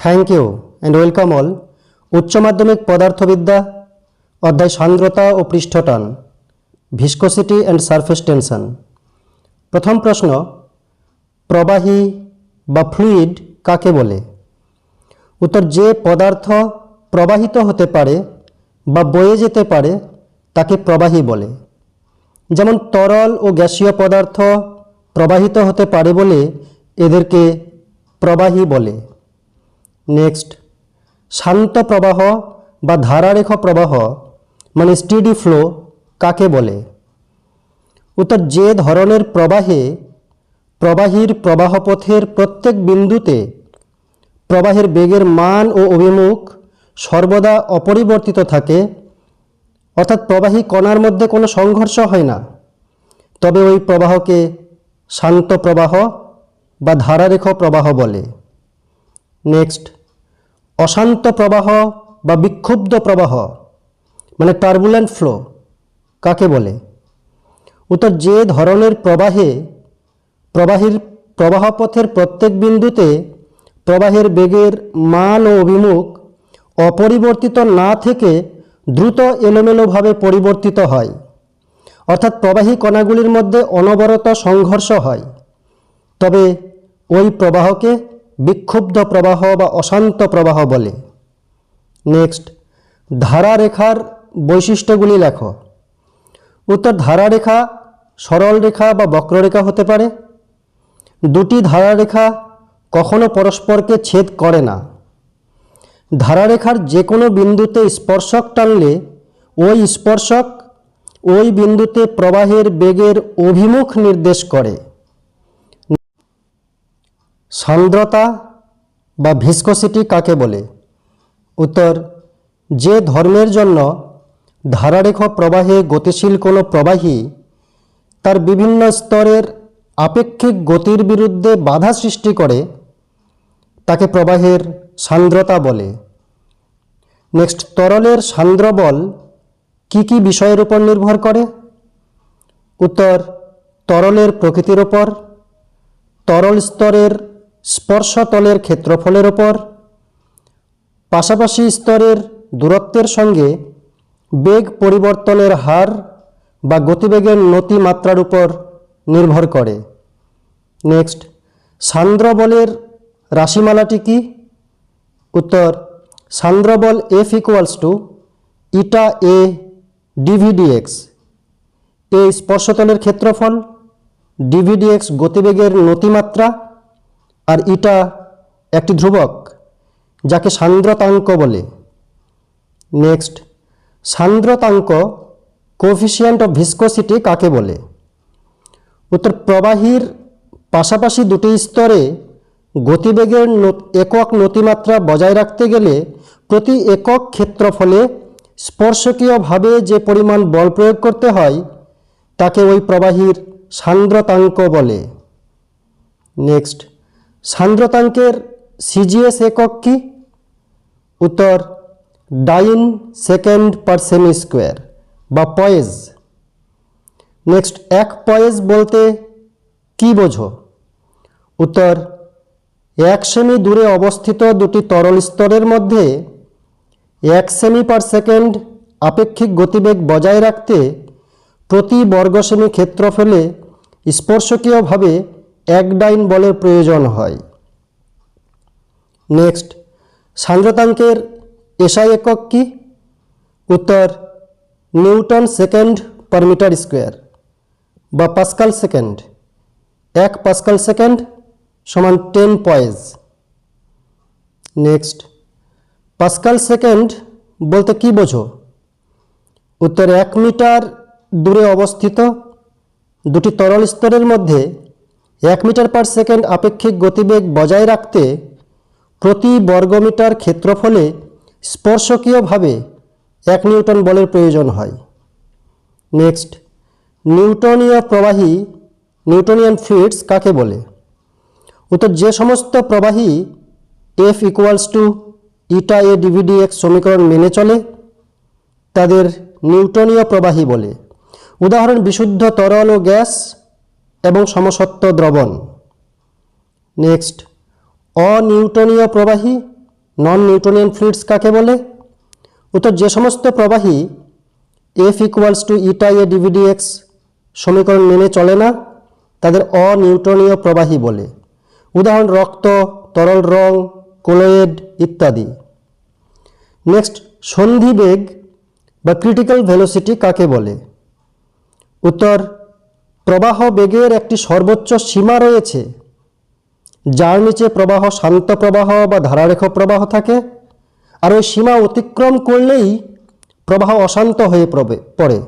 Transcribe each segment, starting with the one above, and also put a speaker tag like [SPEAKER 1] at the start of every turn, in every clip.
[SPEAKER 1] Thank you and welcome all উচ্চ মাধ্যমিক পদার্থবিদ্যা, অধ্যায় সান্দ্রতা ও পৃষ্ঠটান ভিসকোসিটি অ্যান্ড সারফেস টেনশন প্রথম প্রশ্ন, প্রবাহী বা ফ্লুইড কাকে বলে? উত্তর, যে পদার্থ প্রবাহিত হতে পারে বা বয়ে যেতে পারে, তাকে প্রবাহী বলে। যেমন, তরল ও গ্যাসীয় পদার্থ প্রবাহিত হতে পারে বলে এদেরকে প্রবাহী বলে। নেক্সট শান্ত প্রবাহ বা ধারারেখ প্রবাহ মানে স্টিডি ফ্লো কাকে বলে? উত্তর, যে ধরনের প্রবাহে, প্রবাহীর প্রবাহপথের প্রত্যেক বিন্দুতে প্রবাহের বেগের মান ও অভিমুখ সর্বদা অপরিবর্তিত থাকে, অর্থাৎ প্রবাহী কণার মধ্যে কোনো সংঘর্ষ হয় না। তবে ওই প্রবাহকে শান্ত প্রবাহ বা ধারারেখ প্রবাহ বলে। নেক্সট অশান্ত প্রবাহ বা বিক্ষুব্ধ প্রবাহ মানে টার্বুলেন্ট ফ্লো কাকে বলে? উত্তর, যে ধরনের প্রবাহে, প্রবাহীর প্রবাহপথের প্রত্যেক বিন্দুতে প্রবাহের বেগের মান ও অভিমুখ অপরিবর্তিত না থেকে দ্রুত এলোমেলোভাবে পরিবর্তিত হয়। অর্থাৎ প্রবাহী কণাগুলির মধ্যে অনবরত সংঘর্ষ হয়। তবে ওই প্রবাহকে বিক্ষুব্ধ প্রবাহ বা অশান্ত প্রবাহ বলে। নেক্সট ধারারেখার বৈশিষ্ট্যগুলি লেখো। উত্তর, ধারারেখা সরল রেখা বা বক্ররেখা হতে পারে। দুটি ধারারেখা কখনো পরস্পরকে ছেদ করে না। ধারারেখার যে কোনো বিন্দুতে স্পর্শক টানলে ওই স্পর্শক ওই বিন্দুতে প্রবাহের বেগের অভিমুখ নির্দেশ করে। সান্দ্রতা বা ভিসকোসিটি কাকে বলে? উত্তর, যে ধর্মের জন্য ধারারেখ প্রবাহে গতিশীল কোনো প্রবাহী তার বিভিন্ন স্তরের আপেক্ষিক গতির বিরুদ্ধে বাধা সৃষ্টি করে, তাকে প্রবাহের সান্দ্রতা বলে। নেক্সট, তরলের সান্দ্র বল কী কী বিষয়ের উপর নির্ভর করে? উত্তর, তরলের প্রকৃতির ওপর তরল স্তরের স্পর্শতলের ক্ষেত্রফলের ওপর, পাশাপাশি স্তরের দূরত্বের সঙ্গে বেগ পরিবর্তনের হার বা গতিবেগের নতি মাত্রার উপর নির্ভর করে। নেক্সট সান্দ্র বলের রাশিমালাটি কি? উত্তর সান্দ্র বল F equals to eta A D V D X A স্পর্শতলের ক্ষেত্রফল ডিভিডিএক্স গতিবেগের নতিমাত্রা আর ইটা একটি ধ্রুবক, যাকে সান্দ্রতাঙ্ক বলে। নেক্সট, সান্দ্রতাঙ্ক কোফিসিয়েন্ট অফ ভিসকোসিটি কাকে বলে? উত্তর, প্রবাহীর পাশাপাশি দুটি স্তরে গতিবেগের একক নতিমাত্রা বজায় রাখতে গেলে প্রতি একক ক্ষেত্রফলে স্পর্শকীয়ভাবে যে পরিমাণ বল প্রয়োগ করতে হয়, তাকে ওই প্রবাহীর সান্দ্রতাঙ্ক বলে। নেক্সট সান্দ্রতাঙ্কের সিজিএস একক কি? উত্তর, dyne second per cm square বা পয়েজ। নেক্সট, এক পয়েজ বলতে কি বোঝো? উত্তর, এক সেমি দূরে অবস্থিত দুটি তরল স্তরের মধ্যে এক সেমি পার সেকেন্ড আপেক্ষিক গতিবেগ বজায় রাখতে প্রতি বর্গ সেমি ক্ষেত্রফলে স্পর্শকীয়ভাবে এক ডাইন বলের প্রয়োজন হয়। নেক্সট, সান্দ্রতাঙ্কের এসআই একক কি? উত্তর, newton second per metre square বা পাস্কাল সেকেন্ড। এক পাস্কাল সেকেন্ড সমান ten poise. Next, pascal second বলতে কি বোঝো? উত্তর, এক মিটার দূরে অবস্থিত দুটি তরল স্তরের মধ্যে এক মিটার পার সেকেন্ড আপেক্ষিক গতিবেগ বজায় রাখতে প্রতি বর্গমিটার ক্ষেত্রফলে স্পর্শকীয়ভাবে এক নিউটন বলের প্রয়োজন হয়। নেক্সট নিউটনীয় প্রবাহী নিউটনিয়ান ফ্লুইডস কাকে বলে? উত্তর, যে সমস্ত প্রবাহী F equals to eta A D V D X সমীকরণ মেনে চলে, তাদের নিউটনীয় প্রবাহী বলে। উদাহরণ, বিশুদ্ধ তরল ও গ্যাস এবং সমসত্ব দ্রবণ। নেক্সট অনিউটনীয় প্রবাহী নন নিউটনিয়ান ফ্লুইডস কাকে বলে? উত্তর, যে সমস্ত প্রবাহী F equals to eta A D V D X সমীকরণ মেনে চলে না, তাদের অনিউটনীয় প্রবাহী বলে। উদাহরণ, রক্ত, তরল রং কোলোয়েড ইত্যাদি। নেক্সট সন্ধিবেগ বা ক্রিটিক্যাল ভেলোসিটি কাকে বলে? উত্তর প্রবাহ বেগের একটি সর্বোচ্চ সীমা রয়েছে, যার নিচে প্রবাহ শান্ত প্রবাহ বা ধারারেখ প্রবাহ থাকে, আর ওই সীমা অতিক্রম করলেই প্রবাহ অশান্ত হয়ে পড়ে।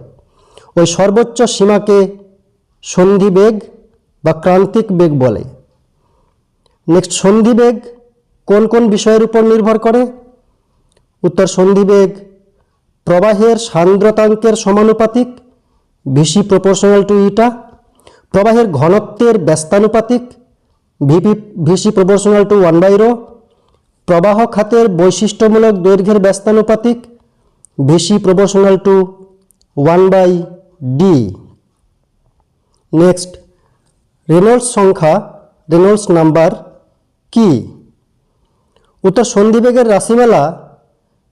[SPEAKER 1] ওই সর্বোচ্চ সীমাকে সন্ধিবেগ বা ক্রান্তিক বেগ বলে। নেক্সট সন্ধিবেগ কোন কোন বিষয়ের উপর নির্ভর করে? উত্তর সন্ধিবেগ প্রবাহের সান্দ্রতাঙ্কের সমানুপাতিক ভিসি প্রপোর্শনাল টু ইটা প্রবাহের ঘনত্বের ব্যস্তানুপাতিক V P V C proportional to one by rho প্রবাহ খাতের বৈশিষ্ট্যমূলক দৈর্ঘ্যের ব্যস্তানুপাতিক V C proportional to one by D next Reynolds সংখ্যা রেনল্ডস নাম্বার কি? উত্তর সন্ধিবেগের রাশিমেলা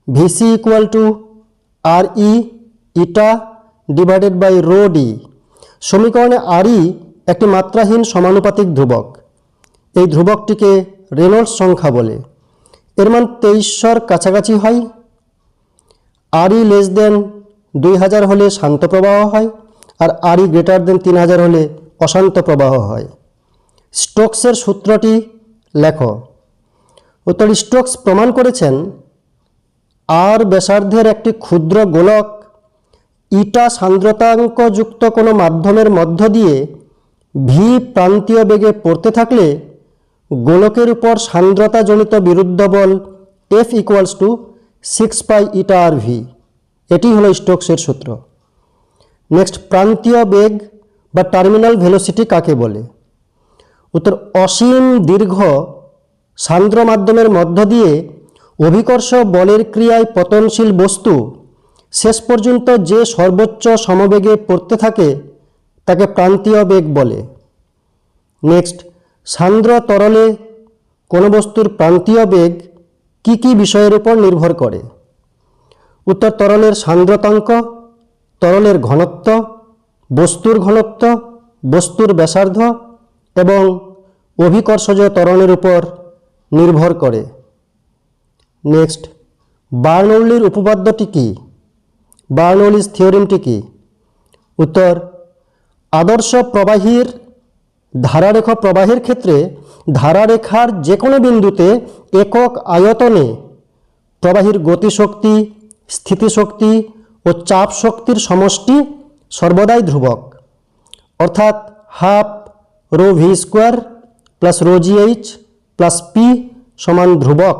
[SPEAKER 1] V C equal to R E eta divided by rho D সমীকরণে R ই একটি মাত্রাহীন সমানুপাতিক ধ্রুবক। এই ধ্রুবকটিকে রেনল্ডস সংখ্যা বলে। এর মান তেইশশোর কাছাকাছি হয়। আর ই লেস দেন দুই হাজার হলে শান্ত প্রবাহ হয় আর আর ই গ্রেটার দেন তিন হাজার হলে অশান্ত প্রবাহ হয়। স্টোকসের সূত্রটি লেখো। উত্তর স্টোকস প্রমাণ করেছেন আর ব্যাসার্ধের একটি ক্ষুদ্র গোলক ইটা সান্দ্রতাঙ্কযুক্ত কোনো মাধ্যমের মধ্য দিয়ে ভি প্রান্তীয় বেগে পড়তে থাকলে গোলকের উপর সান্দ্রতাজনিত বিরুদ্ধ বল F equals to six pi eta R V. এটি হলো স্টোকসের সূত্র। নেক্সট, প্রান্তীয় বেগ বা টার্মিনাল ভেলোসিটি কাকে বলে? উত্তর, অসীম দীর্ঘ সান্দ্র মাধ্যমের মধ্য দিয়ে অভিকর্ষ বলের ক্রিয়ায় পতনশীল বস্তু শেষ পর্যন্ত যে সর্বোচ্চ সমবেগে পড়তে থাকে, তাকে প্রান্তীয় বেগ বলে। নেক্সট, সান্দ্র তরলে কোনো বস্তুর প্রান্তীয় বেগ কি কি বিষয়ের উপর নির্ভর করে? উত্তর, তরলের সান্দ্রতাঙ্ক, তরলের ঘনত্ব, বস্তুর ঘনত্ব, বস্তুর ব্যাসার্ধ এবং অভিকর্ষজ ত্বরণের উপর নির্ভর করে। নেক্সট বার্নৌলির উপপাদ্যটি কি? বার্নৌলিস থিওরিমটি কি? উত্তর, আদর্শ প্রবাহীর ধারারেখ প্রবাহের ক্ষেত্রে ধারারেখার যে কোনো বিন্দুতে একক আয়তনে প্রবাহীর গতিশক্তি, স্থিতিশক্তি ও চাপ শক্তির সমষ্টি সর্বদাই ধ্রুবক। অর্থাৎ half rho V square plus rho G H plus P সমান ধ্রুবক।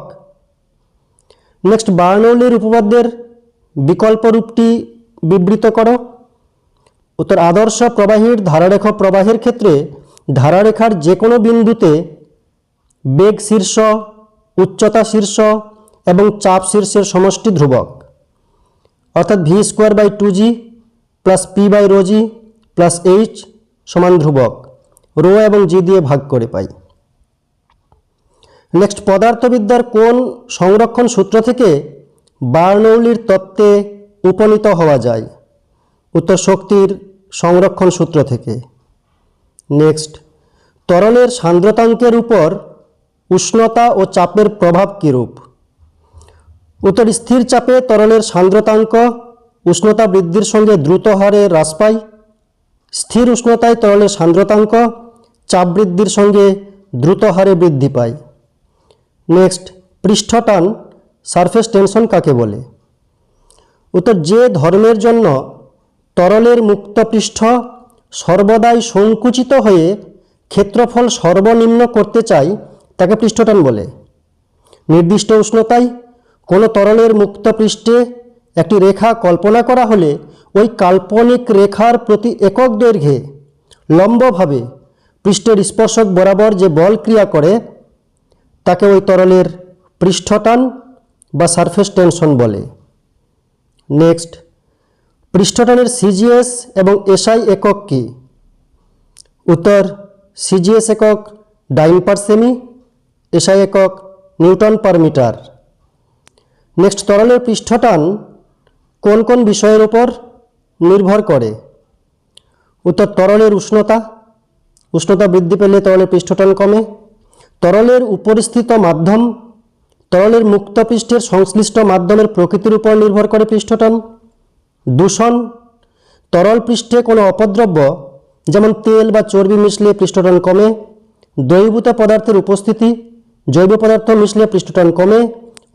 [SPEAKER 1] নেক্সট, বার্নৌলির উপপাদ্যের বিকল্প রূপটি বিবৃত করো। উত্তর, আদর্শ প্রবাহীর ধারারেখ প্রবাহের ক্ষেত্রে ধারারেখার যে কোনো বিন্দুতে বেগ শীর্ষ, উচ্চতা শীর্ষ এবং চাপ শীর্ষের সমষ্টি ধ্রুবক। অর্থাৎ V square by two G plus P by rho G plus H সমান ধ্রুবক। রো এবং জি দিয়ে ভাগ করে পাই। নেক্সট পদার্থবিদ্যার কোন সংরক্ষণ সূত্র থেকে বার্নৌলির তত্ত্বে উপনীত হওয়া যায়। উত্তর শক্তির সংরক্ষণ সূত্র থেকে। নেক্সট তরলের সান্দ্রতাঙ্কের উপর উষ্ণতা ও চাপের প্রভাব কীরূপ? উত্তর, স্থির চাপে তরলের সান্দ্রতাঙ্ক উষ্ণতা বৃদ্ধির সঙ্গে দ্রুত হারে হ্রাস পায়। স্থির উষ্ণতায় তরলের সান্দ্রতাঙ্ক চাপ বৃদ্ধির সঙ্গে দ্রুত হারে বৃদ্ধি পায়। নেক্সট, পৃষ্ঠটান সারফেস টেনশন কাকে বলে? উত্তর, যে ধর্মের জন্য তরলের মুক্ত পৃষ্ঠ সর্বদাই সংকুচিত হয়ে ক্ষেত্রফল সর্বনিম্ন করতে চাই তাকে পৃষ্ঠটান বলে। নির্দিষ্ট উষ্ণতায় কোনো তরলের মুক্ত পৃষ্ঠে একটি রেখা কল্পনা করা হলে ওই কাল্পনিক রেখার প্রতি একক দৈর্ঘ্যে লম্বভাবে পৃষ্ঠের স্পর্শক বরাবর যে বল ক্রিয়া করে, তাকে ওই তরলের পৃষ্ঠটান বা সারফেস টেনশন বলে। নেক্সট পৃষ্ঠটানের সিজিএস এবং এসআই একক কি? উত্তর সিজিএস একক ডাইন পার সেমি এসআই একক নিউটন পার মিটার। নেক্সট তরলের পৃষ্ঠটান কোন কোন বিষয়ের উপর নির্ভর করে? উত্তর, তরলের উষ্ণতা। উষ্ণতা বৃদ্ধি পেলে তরলের পৃষ্ঠটান কমে। তরলের উপরিস্থিত মাধ্যম তরলের মুক্ত পৃষ্ঠের সংশ্লিষ্ট মাধ্যমের প্রকৃতির উপর নির্ভর করে পৃষ্ঠটন দূষণ। তরল পৃষ্ঠে কোনো অপদ্রব্য, যেমন তেল বা চর্বি মিশলে পৃষ্ঠটন কমে, দ্রবীভূত পদার্থের উপস্থিতি, জৈব পদার্থ মিশলে পৃষ্ঠটন কমে,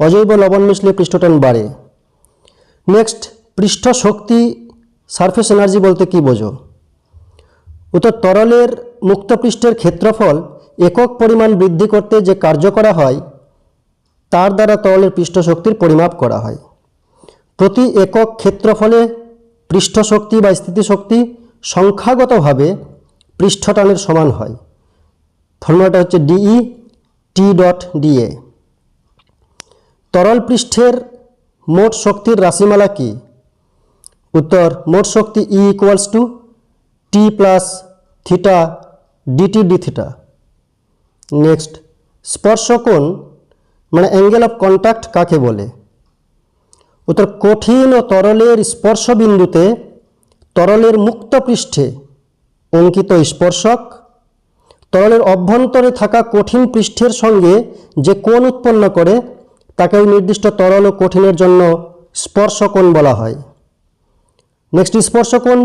[SPEAKER 1] অজৈব লবণ মিশলে পৃষ্ঠটন বাড়ে। নেক্সট পৃষ্ঠ শক্তি সারফেস এনার্জি বলতে কি বোঝো? উত্তর, তরলের মুক্ত পৃষ্ঠের ক্ষেত্রফল একক পরিমাণ বৃদ্ধি করতে যে কার্য করা হয় তার দ্বারা তরলের পৃষ্ঠশক্তির পরিমাপ করা হয়। প্রতি একক ক্ষেত্রফলে পৃষ্ঠশক্তি বা স্থিতিশক্তি সংখ্যাগতভাবে পৃষ্ঠটানের সমান হয়। ফর্মুলাটা হচ্ছে ডিই টি ডট ডিএ তরল পৃষ্ঠের মোট শক্তির রাশিমালা কি? উত্তর, মোট শক্তি E equals to T plus theta D T D theta next স্পর্শকোণ মানে অ্যাঙ্গেল অফ কন্ট্যাক্ট কাকে বলে? উত্তর, কঠিন ও তরলের স্পর্শবিন্দুতে তরলের মুক্ত পৃষ্ঠে অঙ্কিত স্পর্শক, তরলের অভ্যন্তরে থাকা কঠিন পৃষ্ঠের সঙ্গে যে কোণ উৎপন্ন করে, তাকে ওই নির্দিষ্ট তরল ও কঠিনের জন্য স্পর্শকোণ বলা হয়। নেক্সট স্পর্শকোণ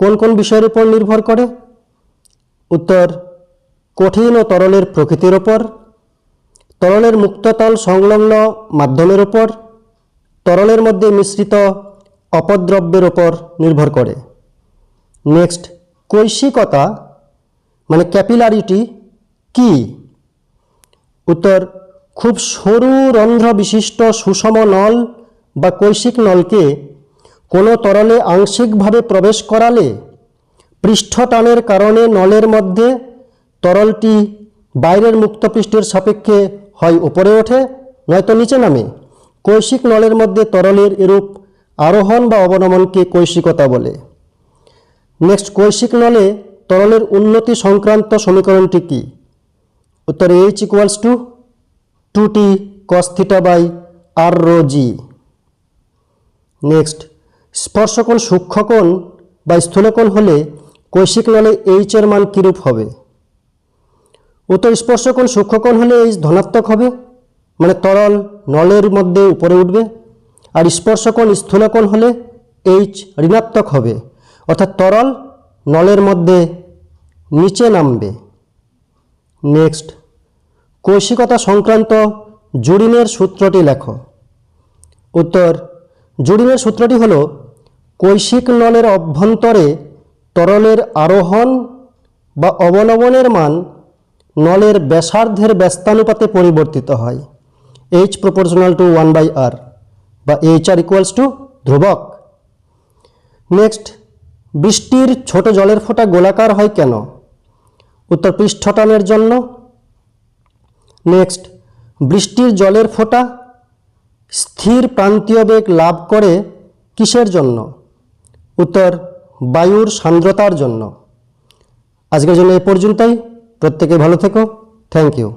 [SPEAKER 1] কোন কোন বিষয়ের উপর নির্ভর করে? উত্তর, কঠিন ও তরলের প্রকৃতির ওপর তরলের মুক্ততল সংলগ্ন মাধ্যমের ওপর তরলের মধ্যে মিশ্রিত অপদ্রব্যের ওপর নির্ভর করে। নেক্সট কৈশিকতা মানে ক্যাপিলারিটি কি? উত্তর, খুব সরু রন্ধ্র বিশিষ্ট সুষম নল বা কৈশিক নলকে কোনো তরলে আংশিকভাবে প্রবেশ করালে পৃষ্ঠটানের কারণে নলের মধ্যে তরলটি বাইরের মুক্তপৃষ্ঠের সাপেক্ষে হয় উপরে ওঠে, নয়তো নিচে নামে। কৈশিক নলের মধ্যে তরলের এরূপ আরোহণ বা অবনমনকে কৈশিকতা বলে। নেক্সট, কৈশিক নলে তরলের উন্নতি সংক্রান্ত সমীকরণটি কী? উত্তর H equals to two T cos theta by R rho G next, স্পর্শকোণ, সূক্ষ্মকোণ বা স্থূলকোণ হলে কৈশিক নলে এইচ এর মান কীরূপ হবে? উত্তর স্পর্শকোণ, সূক্ষ্মকোণ হলে এইচ ধনাত্মক হবে মানে তরল নলের মধ্যে উপরে উঠবে। আর স্পর্শকোণ, স্থূলকোণ হলে এইচ ঋণাত্মক হবে, অর্থাৎ তরল নলের মধ্যে নিচে নামবে। নেক্সট কৈশিকতা সংক্রান্ত জুরিনের সূত্রটি লেখো। উত্তর, জুরিনের সূত্রটি হল কৈশিক নলের অভ্যন্তরে তরলের আরোহণ বা অবনমনের মান নলের ব্যাসার্ধের ব্যস্তানুপাতে পরিবর্তিত হয়। H proportional to one by R বা এইচ আর ইকুয়ালস টু ধ্রুবক। নেক্সট বৃষ্টির ছোট জলের ফোঁটা গোলাকার হয় কেন? উত্তর পৃষ্ঠটানের জন্য। নেক্সট বৃষ্টির জলের ফোঁটা স্থির প্রান্তীয় বেগ লাভ করে কিসের জন্য? উত্তর, বায়ুর সান্দ্রতার জন্য। আজকের জন্য এ পর্যন্তই। প্রত্যেকে ভালো থেকো। Thank you